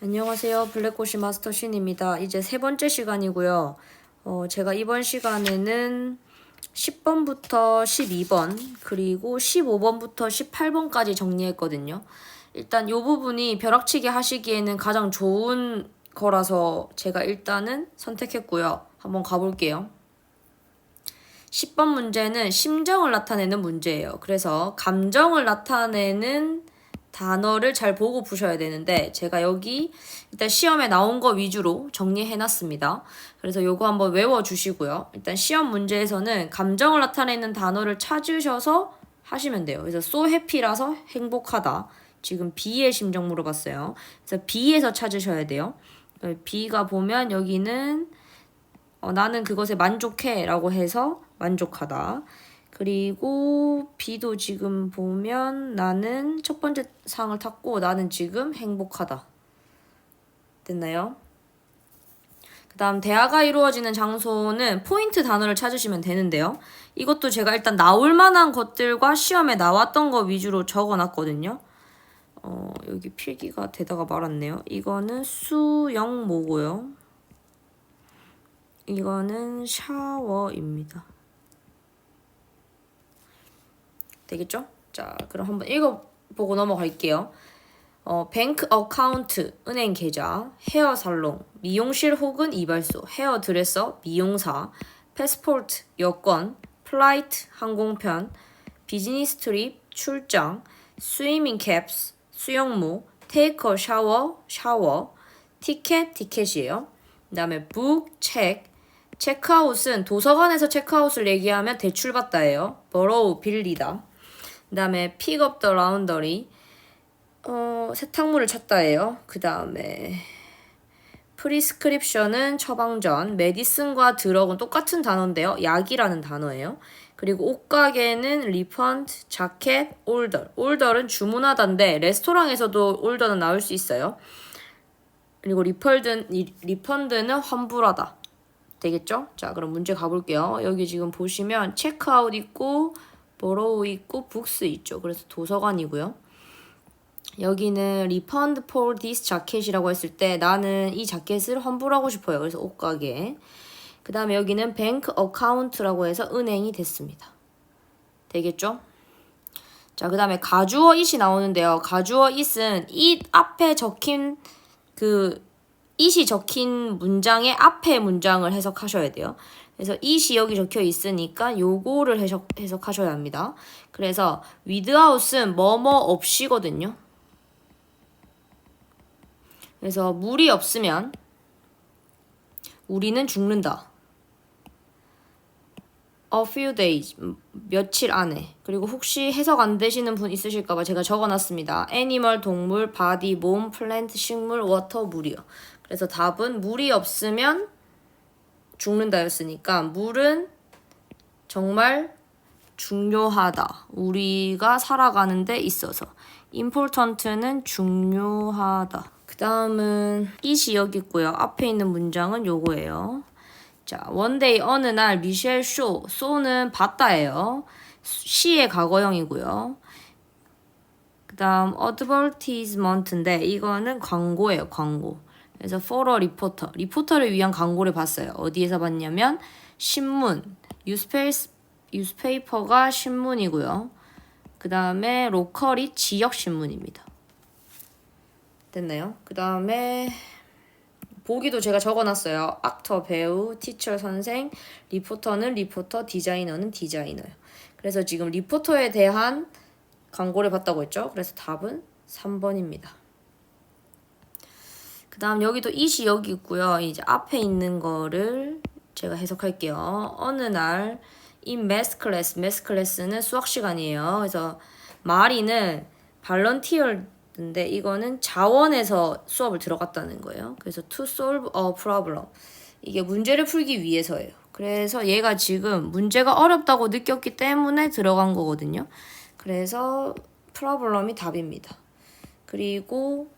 안녕하세요. 블랙고시 마스터 신입니다. 이제 세 번째 시간이고요. 어, 제가 이번 시간에는 10번부터 12번, 그리고 15번부터 18번까지 정리했거든요. 일단 이 부분이 벼락치기 하시기에는 가장 좋은 거라서 제가 일단은 선택했고요. 한번 가볼게요. 10번 문제는 심정을 나타내는 문제예요. 그래서 감정을 나타내는 단어를 잘 보고 푸셔야 되는데 제가 여기 일단 시험에 나온 거 위주로 정리해 놨습니다. 그래서 요거 한번 외워 주시고요. 일단 시험 문제에서는 감정을 나타내는 단어를 찾으셔서 하시면 돼요. 그래서 so happy라서 행복하다. 지금 B의 심정 물어봤어요. 그래서 B에서 찾으셔야 돼요. B가 보면 여기는 어, 나는 그것에 만족해 라고 해서 만족하다. 그리고 B도 지금 보면 나는 첫 번째 상을 탔고 나는 지금 행복하다. 됐나요? 그 다음 대화가 이루어지는 장소는 포인트 단어를 찾으시면 되는데요. 이것도 제가 일단 나올 만한 것들과 시험에 나왔던 거 위주로 적어 놨거든요. 어, 여기 필기가 되다가 말았네요. 이거는 수영모고요. 이거는 샤워입니다. 되겠죠? 자, 그럼 한번 읽어보고 넘어갈게요. 어, 뱅크 어카운트, 은행 계좌, 헤어 살롱, 미용실 혹은 이발소, 헤어 드레서, 미용사, 패스포트, 여권, 플라이트, 항공편, 비즈니스 트립, 출장, 스위밍 캡스, 수영모, 테이커 샤워, 샤워, 티켓, 티켓이에요. 그 다음에 북, 책, 체크아웃은 도서관에서 체크아웃을 얘기하면 대출받다예요. borrow, 빌리다. 그 다음에 up the laundry, 어, 세탁물을 찾다예요. 그 다음에 프리스크립션은 처방전, 메디슨과 드럭은 똑같은 단어인데요. 약이라는 단어예요. 그리고 옷가게는 리펀트, 자켓, 올더. 올더는 주문하다인데 레스토랑에서도 올더는 나올 수 있어요. 그리고 리펄드, 리펀드는 환불하다. 되겠죠? 자, 그럼 문제 가볼게요. 여기 지금 보시면 체크아웃 있고 보로우 있고 북스 있죠. 그래서 도서관이고요. 여기는 refund for this 자켓이라고 했을 때 나는 이 자켓을 환불하고 싶어요. 그래서 옷가게. 그 다음에 여기는 bank account라고 해서 은행이 됐습니다. 되겠죠? 자, 그 다음에 가주어 it이 나오는데요. 가주어 it은 it 앞에 적힌 그 it이 적힌 문장의 앞에 문장을 해석하셔야 돼요. 그래서 it이 여기 적혀 있으니까 요거를 해석, 해석하셔야 합니다. 그래서 without은 뭐뭐 없이거든요. 그래서 물이 없으면 우리는 죽는다. A few days, 며칠 안에. 그리고 혹시 해석 안 되시는 분 있으실까봐 제가 적어놨습니다. 애니멀, 동물, 바디, 몸, 플랜트, 식물, 워터, 물이요. 그래서 답은 물이 없으면 죽는다였으니까 물은 정말 중요하다. 우리가 살아가는 데 있어서. important는 중요하다. 그 다음은 여기 있고요. 앞에 있는 문장은 요거예요. 자, day 어느 날 미셸 쇼, 쇼는 봤다예요. 시의 과거형이고요. 그 다음 advertisement인데 이거는 광고예요, 광고. 그래서 a reporter, 리포터를 위한 광고를 봤어요. 어디에서 봤냐면 신문, 뉴스페이스, 뉴스페이퍼가 신문이고요. 그 다음에 로컬이 지역 신문입니다. 됐나요? 그 다음에 보기도 제가 적어놨어요. 악터, 배우, 티처, 선생, 리포터는 리포터, 디자이너는 디자이너요. 그래서 지금 리포터에 대한 광고를 봤다고 했죠. 그래서 답은 3번입니다. 그 다음 여기도 it이 여기 있고요. 이제 앞에 있는 거를 제가 해석할게요. 어느 날 in math class, math class는 수학 시간이에요. 그래서 마리는 발런티어인데 이거는 자원에서 수업을 들어갔다는 거예요. 그래서 to solve a problem. 이게 문제를 풀기 위해서예요. 그래서 얘가 지금 문제가 어렵다고 느꼈기 때문에 들어간 거거든요. 그래서 프로블럼이 답입니다. 그리고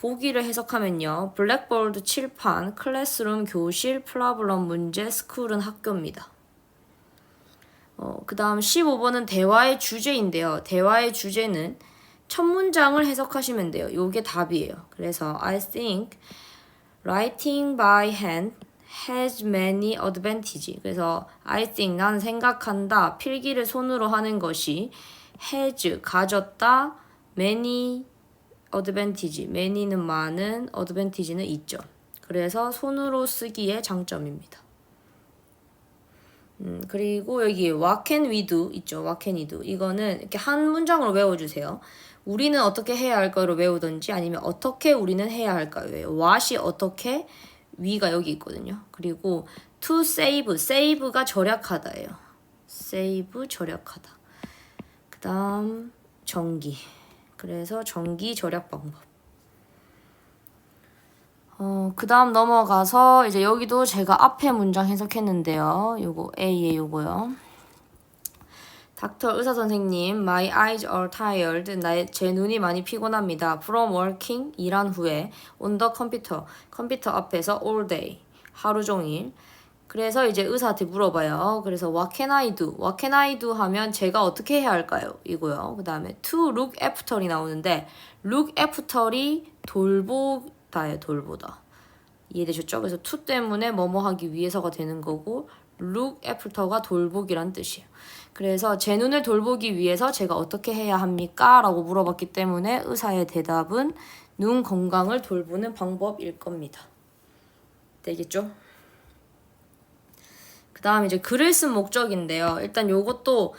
보기를 해석하면요. 블랙보드 칠판, 클래스룸 교실, 프라블럼 문제, 스쿨은 학교입니다. 어, 그 다음 15번은 대화의 주제인데요. 대화의 주제는 첫 문장을 해석하시면 돼요. 요게 답이에요. 그래서 I think writing by hand has many advantage. 그래서 I think 나는 생각한다. 필기를 손으로 하는 것이 has 가졌다. many advantage. many는 많은, advantage는 있죠. 그래서 손으로 쓰기의 장점입니다. 음, 그리고 여기 what can we do 있죠. what can we do. 이거는 이렇게 한 문장으로 외워주세요. 우리는 어떻게 해야 할까를 외우던지 아니면 어떻게 우리는 해야 할까요? what이 어떻게, we가 여기 있거든요. 그리고 to save, save가 절약하다예요. save 절약하다. 그 다음 전기. 그래서 전기 절약 방법. 어, 그 다음 넘어가서 이제 여기도 제가 앞에 문장 해석했는데요. 요거 A에 요거요. 닥터 의사 선생님, my eyes are tired. 나의 제 눈이 많이 피곤합니다. From working 일한 후에 on the computer 컴퓨터 앞에서 all day 하루 종일. 그래서 이제 의사한테 물어봐요. 그래서 what can I do? What can I do 하면 제가 어떻게 해야 할까요? 이고요. 그 다음에 to look after이 나오는데 look after이 돌보다예요. 돌보다. 이해되셨죠? 그래서 to 때문에 뭐뭐 하기 위해서가 되는 거고 look after가 돌보기란 뜻이에요. 그래서 제 눈을 돌보기 위해서 제가 어떻게 해야 합니까? 라고 물어봤기 때문에 의사의 대답은 눈 건강을 돌보는 방법일 겁니다. 되겠죠? 그 다음 이제 글을 쓴 목적인데요. 일단 요것도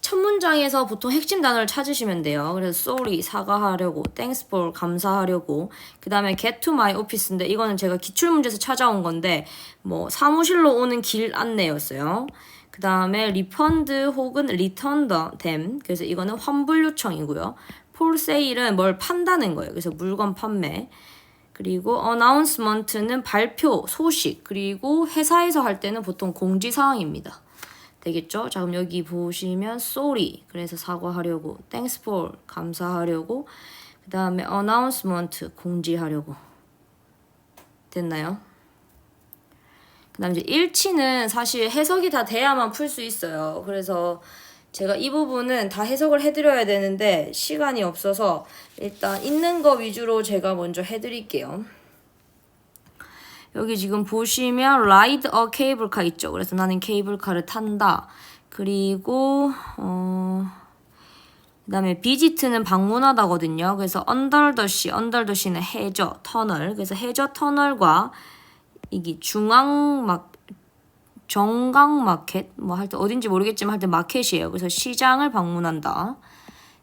첫 문장에서 보통 핵심 단어를 찾으시면 돼요. 그래서 sorry 사과하려고, thanks for 감사하려고, 그 다음에 get to my office인데 이거는 제가 기출 문제에서 찾아온 건데 뭐 사무실로 오는 길 안내였어요. 그 다음에 refund 혹은 return them 그래서 이거는 환불 요청이고요. for sale은 뭘 판다는 거예요. 그래서 물건 판매. 그리고 announcement는 발표, 소식, 그리고 회사에서 할 때는 보통 공지사항입니다. 되겠죠? 자, 그럼 여기 보시면 sorry, 그래서 사과하려고, thanks for, 감사하려고, 그 다음에 announcement, 공지하려고. 됐나요? 그 다음에 일치는 사실 해석이 다 돼야만 풀 수 있어요. 그래서 제가 이 부분은 다 해석을 해드려야 되는데 시간이 없어서 일단 있는 거 위주로 제가 먼저 해드릴게요. 여기 지금 보시면 ride a car 있죠. 그래서 나는 케이블카를 탄다. 그리고 어 그다음에 visit는 방문하다거든요. 그래서 the sea는 해저, 터널. 그래서 해저 터널과 이게 중앙 막 정강 마켓 뭐 할 때 어딘지 모르겠지만 할 때 마켓이에요. 그래서 시장을 방문한다.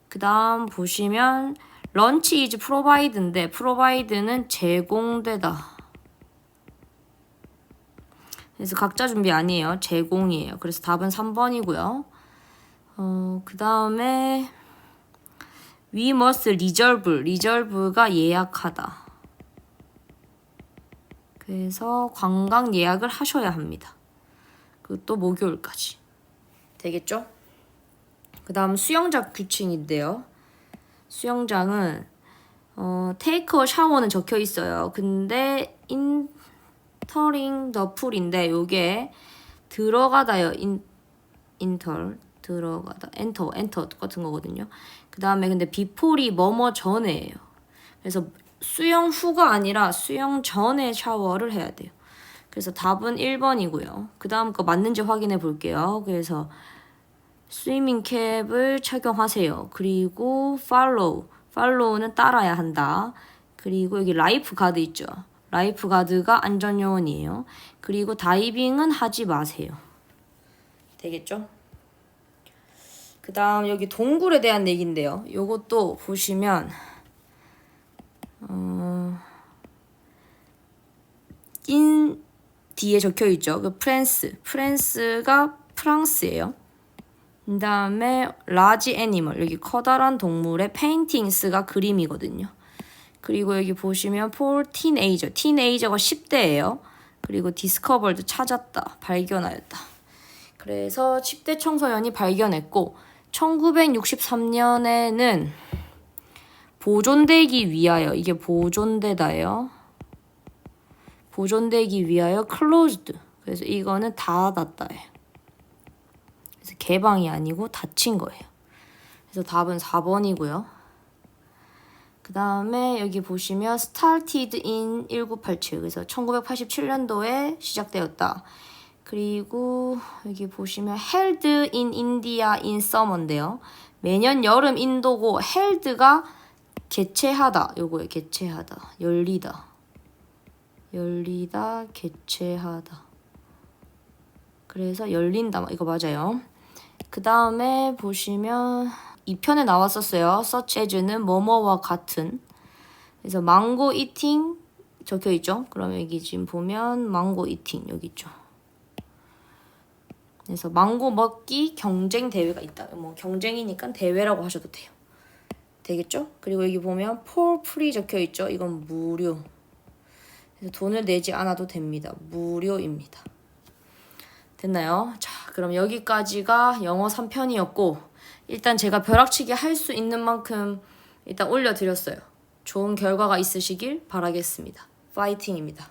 그 다음 보시면 런치 이즈 프로바이드인데 프로바이드는 제공되다. 그래서 각자 준비 아니에요. 제공이에요. 그래서 답은 3번이고요. 어, 그 다음에 we must reserve. reserve가 예약하다. 그래서 관광 예약을 하셔야 합니다. 그 또 목요일까지. 되겠죠? 그 다음 수영장 규칙인데요. 수영장은 어, 테이크 샤워는 적혀 있어요. 근데 인터링 더 풀인데 요게 들어가다요. 인 인터 들어가다 엔터 엔터 같은 거거든요. 그 다음에 근데 비폴이 뭐뭐 전에예요. 그래서 수영 후가 아니라 수영 전에 샤워를 해야 돼요. 그래서 답은 1번이고요. 그 다음 거 맞는지 확인해 볼게요. 그래서 스위밍 캡을 착용하세요. 그리고 follow, follow는 따라야 한다. 그리고 여기 라이프 가드 있죠. 라이프 가드가 안전 요원이에요. 그리고 다이빙은 하지 마세요. 되겠죠? 그 다음 여기 동굴에 대한 얘기인데요. 요것도 보시면 어, 인 뒤에 적혀 있죠. 그 프랑스. 프랑스가 프랑스예요. 그 다음에 라지 애니멀. 여기 커다란 동물의 페인팅스가 그림이거든요. 그리고 여기 보시면 폴 티네이저. 티네이저가 10대예요. 그리고 디스커버드 찾았다. 발견하였다. 그래서 10대 청소년이 발견했고 1963년에는 보존되기 위하여 이게 보존되다예요. 보존되기 위하여 closed. 그래서 이거는 닫았다예요. 그래서 개방이 아니고 닫힌 거예요. 그래서 답은 4번이고요. 그 다음에 여기 보시면 started in 1987 그래서 1987년도에 시작되었다. 그리고 여기 보시면 held in India in summer인데요. 매년 여름 인도고 held가 개최하다. 요거에 개최하다. 열리다. 열리다, 개최하다. 그래서 열린다. 이거 맞아요. 그 다음에 보시면 2편에 나왔었어요. as는 뭐뭐와 같은. 그래서 망고 이팅 적혀 있죠. 그럼 여기 지금 보면 망고 이팅 여기 있죠. 그래서 망고 먹기 경쟁 대회가 있다. 뭐 경쟁이니까 대회라고 하셔도 돼요. 되겠죠? 그리고 여기 보면 for free 적혀 있죠. 이건 무료. 그래서 돈을 내지 않아도 됩니다. 무료입니다. 됐나요? 자, 그럼 여기까지가 영어 3편이었고 일단 제가 벼락치기 할 수 있는 만큼 일단 올려드렸어요. 좋은 결과가 있으시길 바라겠습니다. 파이팅입니다.